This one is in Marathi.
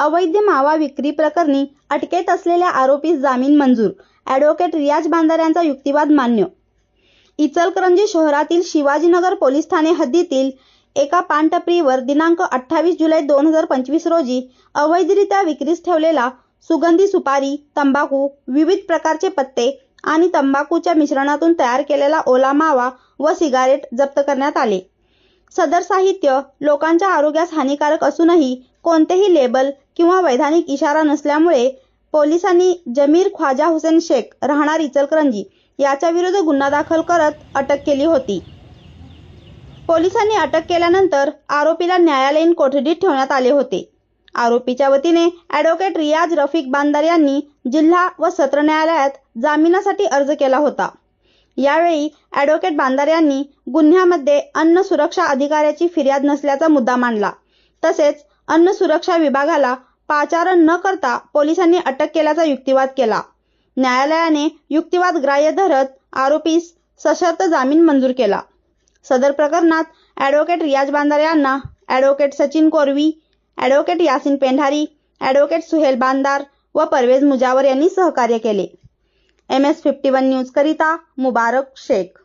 अवैध मावा विक्री प्रकरणी अटकेत असलेल्या आरोपीस जामीन मंजूर. ॲडव्होकेट रियाज बांदार यांचा युक्तिवाद मान्य. इचलकरंजी शहरातील शिवाजीनगर पोलीस ठाणे हद्दीतील एका पानटपरीवर दिनांक अठ्ठावीस जुलै दोन हजार पंचवीस रोजी अवैधरित्या विक्रीस ठेवलेला सुगंधी सुपारी तंबाखू विविध प्रकारचे पत्ते आणि तंबाखूच्या मिश्रणातून तयार केलेला ओला मावा व सिगारेट जप्त करण्यात आले. सदर साहित्य लोकांच्या आरोग्यास हानिकारक असूनही कोणतेही लेबल किंवा वैधानिक इशारा नसल्यामुळे पोलिसांनी जमीर ख्वाजा हुसेन शेख राहणार इचलकरंजी याच्या विरुद्ध गुन्हा दाखल करत अटक केली होती. पोलिसांनी अटक केल्यानंतर आरोपीला न्यायालयीन कोठडीत ठेवण्यात आले होते. आरोपीच्या वतीने ॲडव्होकेट रियाज रफिक बांदार यांनी जिल्हा व सत्र न्यायालयात जामिनासाठी अर्ज केला होता. यावेळी ॲडव्होकेट बांदार यांनी गुन्ह्यामध्ये अन्न सुरक्षा अधिकाऱ्याची फिर्याद नसल्याचा मुद्दा मांडला. तसेच अन्न सुरक्षा विभागाला पाचारण न करता पोलिसांनी अटक केल्याचा युक्तिवाद केला. न्यायालयाने युक्तिवाद ग्राह्य धरत आरोपीस सशर्त जामीन मंजूर केला. सदर प्रकरणात ॲडव्होकेट रियाज बांदार यांना advocate Sachin Korvi advocate Yasin Pendhari advocate Suhel Bandar व परवेज मुजावर यांनी सहकार्य केले. M S fifty one news करिता मुबारक शेख.